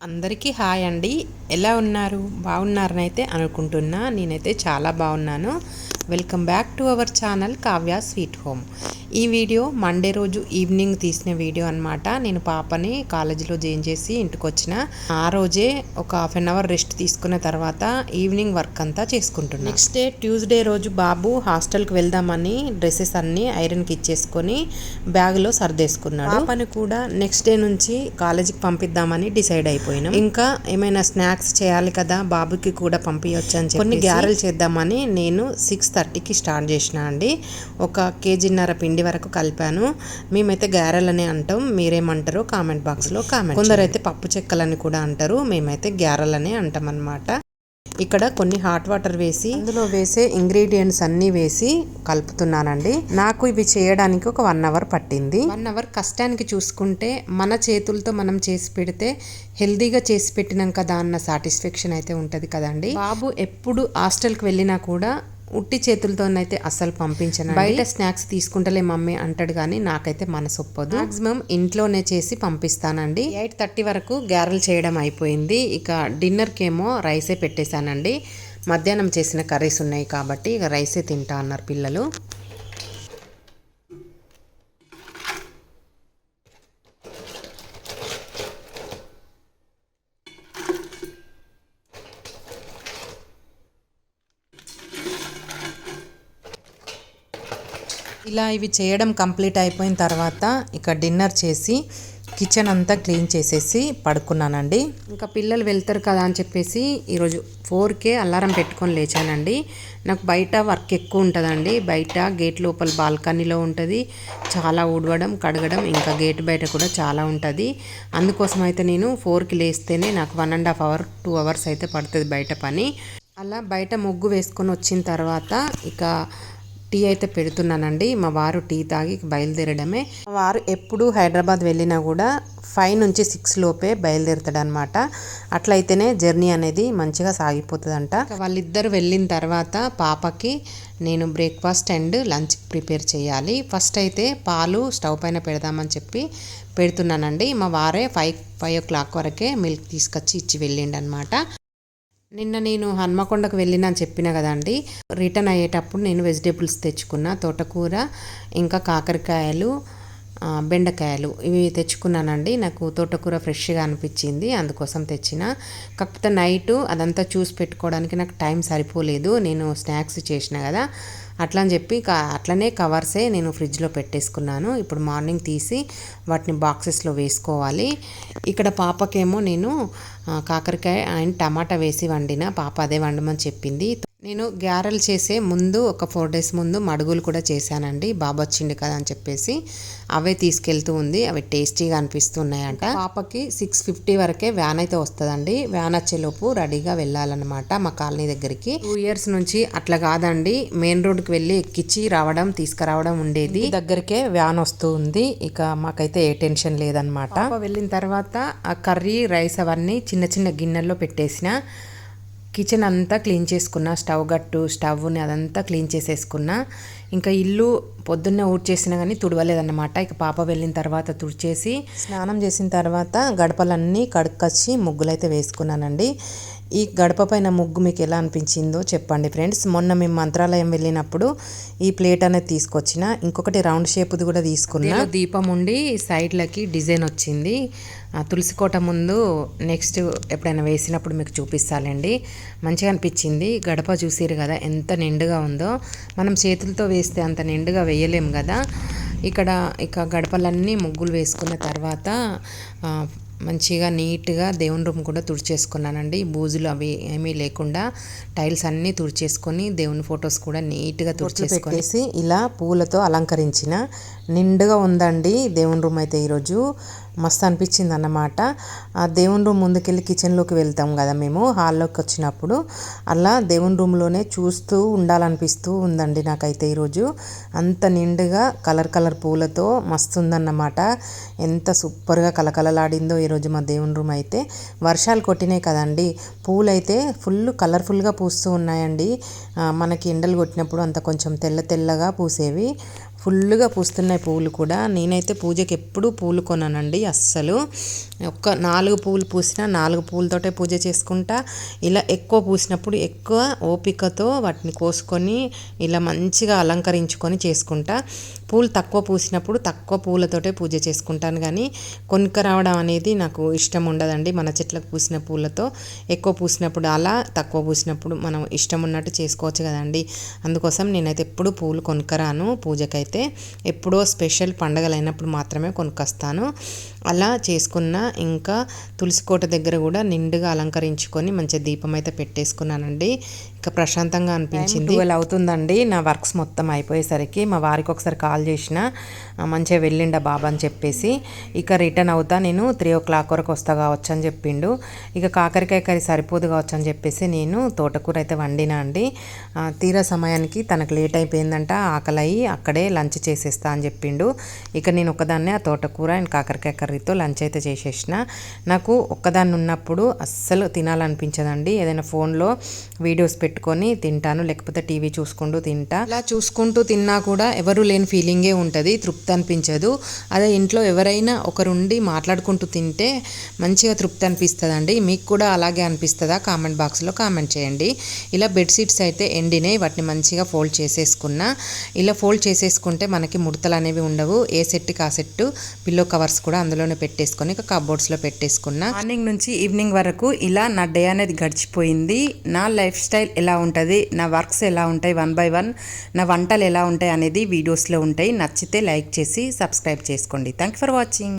అందరికీ హాయ్ అండి. ఎలా ఉన్నారు? బాగున్నారని అయితే అనుకుంటున్నా. నేనైతే చాలా బాగున్నాను. Welcome back to our channel Kavya sweet home. ఈ వీడియో మండే రోజు ఈవినింగ్ తీసిన వీడియో అనమాట నేను పాపని కాలేజీలో జాయిన్ చేసి ఇంటికి వచ్చిన ఆ రోజే ఒక హాఫ్ అన్ అవర్ రెస్ట్ తీసుకున్న తర్వాత ఈవినింగ్ వర్క్ అంతా చేసుకుంటున్నాను నెక్స్ట్ డే ట్యూస్డే రోజు బాబు హాస్టల్కి వెళ్దామని డ్రెస్సెస్ అన్ని ఐరన్కి ఇచ్చేసుకొని బ్యాగ్లో సర్దేసుకున్నాడు. పాపని కూడా నెక్స్ట్ డే నుంచి కాలేజీకి పంపిద్దామని డిసైడ్ అయిపోయినాం. ఇంకా ఏమైనా స్నాక్స్ చేయాలి కదా బాబుకి కూడా పంపించవచ్చు అని చెప్పి కొన్ని గ్యారెలు చేద్దామని నేను సిక్స్ థర్టీకి స్టార్ట్ చేసిన అండి. ఒక కేజీన్నర పిండి వరకు కలిపాను. మేమైతే గ్యారెలని అంటాం. మీరేమంటారో కామెంట్ బాక్స్లో కామెంట్ కొందరైతే పప్పు చెక్కలని కూడా అంటారు. మేమైతే గ్యారెలని అంటాం అనమాట ఇక్కడ కొన్ని హాట్ వాటర్ వేసి అందులో వేసే ఇంగ్రీడియంట్స్ అన్నీ వేసి కలుపుతున్నానండి. నాకు ఇవి చేయడానికి ఒక వన్ అవర్ పట్టింది. వన్ అవర్ కష్టానికి చూసుకుంటే మన చేతులతో మనం చేసి పెడితే హెల్దీగా చేసి పెట్టినాం కదా అన్న సాటిస్ఫాక్షన్ అయితే ఉంటుంది కదండి. బాబు ఎప్పుడు హాస్టల్కి వెళ్ళినా కూడా ఉట్టి చేతులతోనైతే అస్సలు పంపించను బయట స్నాక్స్ తీసుకుంటలే మమ్మీ అంటాడు కానీ నాకైతే మనసు ఒప్పదు మాక్సిమం ఇంట్లోనే చేసి పంపిస్తానండి. ఎయిట్ థర్టీ వరకు గ్యారెలు చేయడం అయిపోయింది. ఇక డిన్నర్కి ఏమో రైసే పెట్టేశానండి. మధ్యాహ్నం చేసిన కర్రీస్ ఉన్నాయి కాబట్టి ఇక రైసే తింటా అన్నారు పిల్లలు. ఇలా ఇవి చేయడం కంప్లీట్ అయిపోయిన తర్వాత ఇక డిన్నర్ చేసి కిచెన్ అంతా క్లీన్ చేసేసి పడుకున్నానండి. ఇంకా పిల్లలు వెళ్తారు కదా అని చెప్పేసి ఈరోజు ఫోర్కే అలారం పెట్టుకొని లేచానండి. నాకు బయట వర్క్ ఎక్కువ ఉంటుందండి. బయట గేట్ లోపల బాల్కనీలో ఉంటుంది. చాలా ఊడవడం కడగడం ఇంకా గేట్ బయట కూడా చాలా ఉంటుంది. అందుకోసం అయితే నేను ఫోర్కి లేస్తేనే నాకు one and half hour two hours అయితే పడుతుంది బయట పని. అలా బయట ముగ్గు వేసుకొని వచ్చిన తర్వాత ఇక టీ అయితే పెడుతున్నానండి. మా వారు టీ తాగి బయలుదేరడమే. మా వారు ఎప్పుడు హైదరాబాద్ వెళ్ళినా కూడా ఫైవ్ నుంచి సిక్స్ లోపే బయలుదేరుతాడనమాట అట్లయితేనే జర్నీ అనేది మంచిగా సాగిపోతుందంట. వాళ్ళిద్దరు వెళ్ళిన తర్వాత పాపకి నేను బ్రేక్ఫాస్ట్ అండ్ లంచ్ ప్రిపేర్ చేయాలి. ఫస్ట్ అయితే పాలు స్టవ్ పైన పెడదామని చెప్పి పెడుతున్నానండి. మా వారే ఫైవ్ ఫైవ్ ఓ క్లాక్ వరకే మిల్క్ తీసుకొచ్చి ఇచ్చి వెళ్ళిండనమాట నిన్న నేను హన్మకొండకు వెళ్ళిన అని చెప్పిన కదండి రిటర్న్ అయ్యేటప్పుడు నేను వెజిటేబుల్స్ తెచ్చుకున్న తోటకూర ఇంకా కాకరకాయలు బెండకాయలు ఇవి తెచ్చుకున్నానండి. నాకు తోటకూర ఫ్రెష్గా అనిపించింది. అందుకోసం తెచ్చిన. కాకపోతే నైట్ అదంతా చూసి పెట్టుకోవడానికి నాకు టైం సరిపోలేదు. నేను స్నాక్స్ చేసిన కదా. అట్లా అని చెప్పి అట్లనే కవర్సే నేను ఫ్రిడ్జ్లో పెట్టేసుకున్నాను. ఇప్పుడు మార్నింగ్ తీసి వాటిని బాక్సెస్లో వేసుకోవాలి. ఇక్కడ పాపకేమో నేను కాకరకాయ అండ్ టమాటా వేసి వండిన. పాప అదే వండమని చెప్పింది. నేను గ్యారెలు చేసే ముందు ఒక ఫోర్ డేస్ ముందు మడుగులు కూడా చేశానండి. బాబు వచ్చిండు కదా అని చెప్పేసి అవే తీసుకెళ్తూ ఉంది. అవి టేస్టీగా అనిపిస్తున్నాయంట. పాపకి సిక్స్ ఫిఫ్టీ వరకే వ్యాన్ అయితే వస్తుందండి. వ్యాన్ వచ్చేలోపు రెడీగా వెళ్ళాలన్నమాట మా కాలనీ దగ్గరికి. టూ ఇయర్స్ నుంచి అట్లా కాదండి. మెయిన్ రోడ్కి వెళ్ళి ఎక్కించి రావడం తీసుకురావడం ఉండేది. దగ్గరికే వ్యాన్ వస్తూ ఉంది. ఇక మాకైతే ఏ టెన్షన్ లేదనమాట వెళ్ళిన తర్వాత ఆ కర్రీ రైస్ అవన్నీ చిన్న చిన్న గిన్నెల్లో పెట్టేసిన. కిచెన్ అంతా క్లీన్ చేసుకున్న స్టవ్ గట్టు స్టవ్ని అదంతా క్లీన్ చేసేసుకున్నా ఇంకా ఇల్లు పొద్దున్నే ఊడ్చేసినా కానీ తుడవలేదన్నమాట. ఇక పాప వెళ్ళిన తర్వాత తుడిచేసి స్నానం చేసిన తర్వాత గడపలన్నీ కడుక్కొచ్చి ముగ్గులైతే వేసుకున్నానండి. ఈ గడప పైన ముగ్గు మీకు ఎలా అనిపించిందో చెప్పండి ఫ్రెండ్స్. మొన్న మేము మంత్రాలయం వెళ్ళినప్పుడు ఈ ప్లేట్ అనేది తీసుకొచ్చిన ఇంకొకటి రౌండ్ షేప్ది కూడా తీసుకున్నా. దీపం ఉండి సైడ్లకి డిజైన్ వచ్చింది. తులసి కోట ముందు నెక్స్ట్ ఎప్పుడైనా వేసినప్పుడు మీకు చూపిస్తానండి. మంచిగా అనిపించింది. గడప చూసిరు కదా ఎంత నిండుగా ఉందో. మనం చేతులతో వేస్తే అంత నిండుగా వేయలేం కదా. ఇక్కడ ఇక గడపలన్నీ ముగ్గులు వేసుకున్న తర్వాత మంచిగా నీట్గా దేవుని రూమ్ కూడా తుడిచేసుకున్నానండి. బూజులు అవి ఏమీ లేకుండా టైల్స్ అన్నీ తుడిచేసుకొని దేవుని ఫొటోస్ కూడా నీట్గా తుడిచేసుకొనేసి ఇలా పూలతో అలంకరించిన నిండుగా ఉందండి దేవుని రూమ్ అయితే ఈరోజు. మస్తు అనిపించింది అన్నమాట ఆ దేవుని రూమ్ ముందుకెళ్ళి కిచెన్లోకి వెళ్తాం కదా మేము హాల్లోకి వచ్చినప్పుడు. అలా దేవుని రూమ్లోనే చూస్తూ ఉండాలనిపిస్తూ ఉందండి నాకైతే ఈరోజు. అంత నిండుగా కలర్ కలర్ పూలతో మస్తు ఉందన్నమాట. ఎంత సూపర్గా కలకలలాడిందో ఈరోజు మా దేవుని రూమ్ అయితే వర్షాలు కొట్టినాయి కదండి. పూలైతే ఫుల్ కలర్ఫుల్గా పూస్తూ ఉన్నాయండి. మనకి ఎండలు కొట్టినప్పుడు అంత కొంచెం తెల్ల తెల్లగా పూసేవి. ఫుల్గా పూస్తున్నాయి పూలు కూడా. నేనైతే పూజకి ఎప్పుడూ పూలు కొనానండి అస్సలు. ఒక్క నాలుగు పూలు పూసినా నాలుగు పూలతోటే పూజ చేసుకుంటా. ఇలా ఎక్కువ పూసినప్పుడు ఎక్కువ ఓపికతో వాటిని కోసుకొని ఇలా మంచిగా అలంకరించుకొని చేసుకుంటా. పూలు తక్కువ పూసినప్పుడు తక్కువ పూలతోటే పూజ చేసుకుంటాను కానీ కొనుక్క రావడం అనేది నాకు ఇష్టం ఉండదండి మన చెట్లకు పూసిన పూలతో. ఎక్కువ పూసినప్పుడు అలా తక్కువ పూసినప్పుడు మనం ఇష్టం ఉన్నట్టు చేసుకోవచ్చు కదండి. అందుకోసం నేనైతే ఎప్పుడు పూలు కొనుక్కరాను పూజకైతే. ఎప్పుడో స్పెషల్ పండగలు అయినప్పుడు మాత్రమే కొనుక్కొస్తాను. అలా చేసుకున్న ఇంకా తులసి కోట దగ్గర కూడా నిండుగా అలంకరించుకొని మంచిగా దీపం అయితే పెట్టేసుకున్నానండి. ఇంకా ప్రశాంతంగా అనిపించింది. ట్వెల్వ్ అవుతుందండి. నా వర్క్స్ మొత్తం అయిపోయేసరికి మా వారికి ఒకసారి కాల్ చేసిన మంచిగా వెళ్ళిండ బాబా అని చెప్పేసి. ఇక రిటర్న్ అవుతా నేను త్రీ ఓ క్లాక్ వరకు వస్తా కావచ్చు అని చెప్పిండు. ఇక కాకరకాయ కర్రీ సరిపోదు కావచ్చు అని చెప్పేసి నేను తోటకూర అయితే వండినా అండి. తీరా సమయానికి తనకు లేట్ అయిపోయిందంట ఆకలి అయ్యి అక్కడే లంచ్ చేసేస్తా అని చెప్పిండు. ఇక నేను ఒకదాన్నే ఆ తోటకూర అండ్ కాకరకాయ కర్రీతో లంచ్ అయితే చేసేసిన. నాకు ఒక్కదాన్ని ఉన్నప్పుడు అస్సలు తినాలనిపించదండి. ఏదైనా ఫోన్లో వీడియోస్ పెట్టుకొని తింటాను లేకపోతే టీవీ చూసుకుంటూ తింటా. అలా చూసుకుంటూ తిన్నా కూడా ఎవరు లేని ఫీలింగే ఉంటుంది తృప్తి అనిపించదు. అదే ఇంట్లో ఎవరైనా ఒకరుండి మాట్లాడుకుంటూ తింటే మంచిగా తృప్తి అనిపిస్తుందండి. మీకు కూడా అలాగే అనిపిస్తుందా? కామెంట్ బాక్స్లో కామెంట్ చేయండి. ఇలా బెడ్షీట్స్ అయితే ఎండినాయి వాటిని మంచిగా ఫోల్డ్ చేసేసుకున్నా. ఇలా ఫోల్డ్ చేసేసుకుంటే మనకి ముడతలు అనేవి ఉండవు. ఏ సెట్కి ఆ సెట్ పిల్లో కవర్స్ కూడా అందులో అందులోనే పెట్టేసుకొని ఇక కబోర్డ్స్లో పెట్టేసుకున్నా. మార్నింగ్ నుంచి ఈవినింగ్ వరకు ఇలా నా డే అనేది గడిచిపోయింది. నా లైఫ్ స్టైల్ ఎలా ఉంటుంది? నా వర్క్స్ ఎలా ఉంటాయి? వన్ బై వన్ నా వంటలు ఎలా ఉంటాయి? అనేది వీడియోస్లో ఉంటాయి. నచ్చితే లైక్ చేసి సబ్స్క్రైబ్ చేసుకోండి. Thank for watching.